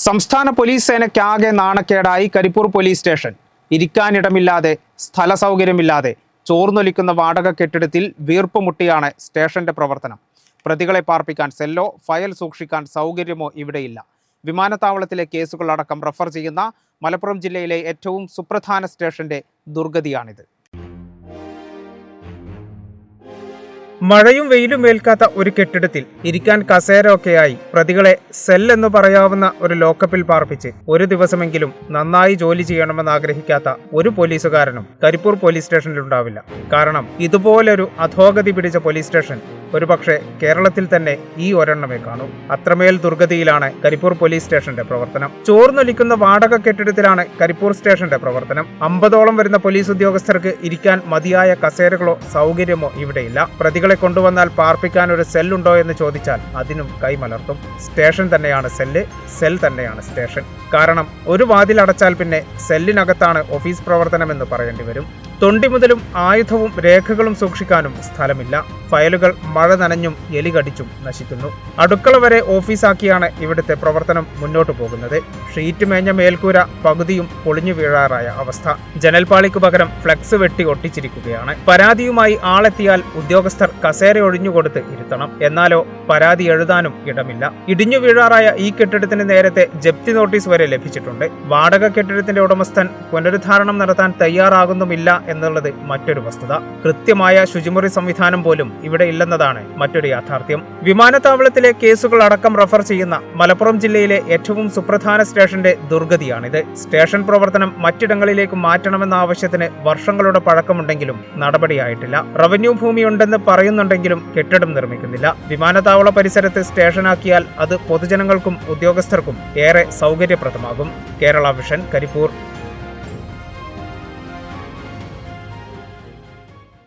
സംസ്ഥാന പോലീസ് സേനയ്ക്കാകെ നാണക്കേടായി കരിപ്പൂർ പോലീസ് സ്റ്റേഷൻ. ഇരിക്കാനിടമില്ലാതെ സ്ഥല സൗകര്യമില്ലാതെ ചോർന്നൊലിക്കുന്ന വാടക കെട്ടിടത്തിൽ വീർപ്പ് മുട്ടിയാണ് സ്റ്റേഷന്റെ പ്രവർത്തനം. പ്രതികളെ പാർപ്പിക്കാൻ സെല്ലോ ഫയൽ സൂക്ഷിക്കാൻ സൗകര്യമോ ഇവിടെയില്ല. വിമാനത്താവളത്തിലെ കേസുകളടക്കം റഫർ ചെയ്യുന്ന മലപ്പുറം ജില്ലയിലെ ഏറ്റവും സുപ്രധാന സ്റ്റേഷന്റെ ദുർഗതിയാണിത്. മഴയും വെയിലും ഏൽക്കാത്ത ഒരു കെട്ടിടത്തിൽ ഇരിക്കാൻ കസേര ഒക്കെയായി പ്രതികളെ സെൽ എന്ന് പറയാവുന്ന ഒരു ലോക്കപ്പിൽ പാർപ്പിച്ച് ഒരു ദിവസമെങ്കിലും നന്നായി ജോലി ചെയ്യണമെന്ന് ആഗ്രഹിക്കാത്ത ഒരു പോലീസുകാരനും കരിപ്പൂർ പോലീസ് സ്റ്റേഷനിൽ ഉണ്ടാവില്ല കാരണം ഇതുപോലൊരു അധോഗതി പിടിച്ച പോലീസ് സ്റ്റേഷൻ ഒരുപക്ഷെ കേരളത്തിൽ തന്നെ ഈ ഒരെണ്ണമേ കാണൂ. അത്രമേൽ ദുർഗതിയിലാണ് കരിപ്പൂർ പോലീസ് സ്റ്റേഷന്റെ പ്രവർത്തനം. ചോർന്നൊലിക്കുന്ന വാടക കെട്ടിടത്തിലാണ് കരിപ്പൂർ സ്റ്റേഷന്റെ പ്രവർത്തനം. അമ്പതോളം വരുന്ന പോലീസ് ഉദ്യോഗസ്ഥർക്ക് ഇരിക്കാൻ മതിയായ കസേരകളോ സൗകര്യമോ ഇവിടെയില്ല. പ്രതികളെ കൊണ്ടുവന്നാൽ പാർപ്പിക്കാൻ ഒരു സെല്ലുണ്ടോ എന്ന് ചോദിച്ചാൽ അതിനും കൈമലർത്തും. സ്റ്റേഷൻ തന്നെയാണ് സെല്ല് സെൽ തന്നെയാണ് സ്റ്റേഷൻ. കാരണം ഒരു വാതിൽ അടച്ചാൽ പിന്നെ സെല്ലിനകത്താണ് ഓഫീസ് പ്രവർത്തനമെന്ന് പറയേണ്ടി വരും. തൊണ്ടി മുതലും ആയുധവും രേഖകളും സൂക്ഷിക്കാനും സ്ഥലമില്ല. ഫയലുകൾ മഴ നനഞ്ഞും എലി കടിച്ചും നശിക്കുന്നു. അടുക്കള വരെ ഓഫീസാക്കിയാണ് ഇവിടുത്തെ പ്രവർത്തനം മുന്നോട്ടു പോകുന്നത്. ഷീറ്റ് മേഞ്ഞ മേൽക്കൂര പകുതിയും പൊളിഞ്ഞു വീഴാറായ അവസ്ഥ. ജനൽപാളിക്കു പകരം ഫ്ലെക്സ് വെട്ടി ഒട്ടിച്ചിരിക്കുകയാണ്. പരാതിയുമായി ആളെത്തിയാൽ ഉദ്യോഗസ്ഥർ കസേര ഒഴിഞ്ഞുകൊടുത്ത് ഇരുത്തണം. എന്നാലോ പരാതി എഴുതാനും ഇടമില്ല. ഇടിഞ്ഞു വീഴാറായ ഈ കെട്ടിടത്തിന് നേരത്തെ ജപ്തി നോട്ടീസ് വരെ ലഭിച്ചിട്ടുണ്ട്. വാടക കെട്ടിടത്തിന്റെ ഉടമസ്ഥൻ പുനരുദ്ധാരണം നടത്താൻ തയ്യാറാകുന്നുമില്ല എന്നുള്ളത് മറ്റൊരു വസ്തുത. കൃത്യമായ ശുചിമുറി സംവിധാനം പോലും ഇവിടെ ഇല്ലെന്നതാണ് മറ്റൊരു യാഥാർത്ഥ്യം. വിമാനത്താവളത്തിലെ കേസുകൾ അടക്കം റഫർ ചെയ്യുന്ന മലപ്പുറം ജില്ലയിലെ ഏറ്റവും സുപ്രധാന സ്റ്റേഷന്റെ ദുർഗതിയാണിത്. സ്റ്റേഷൻ പ്രവർത്തനം മറ്റിടങ്ങളിലേക്ക് മാറ്റണമെന്ന ആവശ്യത്തിന് വർഷങ്ങളുടെ പഴക്കമുണ്ടെങ്കിലും നടപടിയായിട്ടില്ല. റവന്യൂ ഭൂമിയുണ്ടെന്ന് പറയുന്നുണ്ടെങ്കിലും കെട്ടിടം നിർമ്മിക്കുന്നില്ല. വിമാനത്താവള പരിസരത്ത് സ്റ്റേഷനാക്കിയാൽ അത് പൊതുജനങ്ങൾക്കും ഉദ്യോഗസ്ഥർക്കും ഏറെ സൗകര്യപ്രദമാകും കേരള വിഷൻ കരിപ്പൂർ.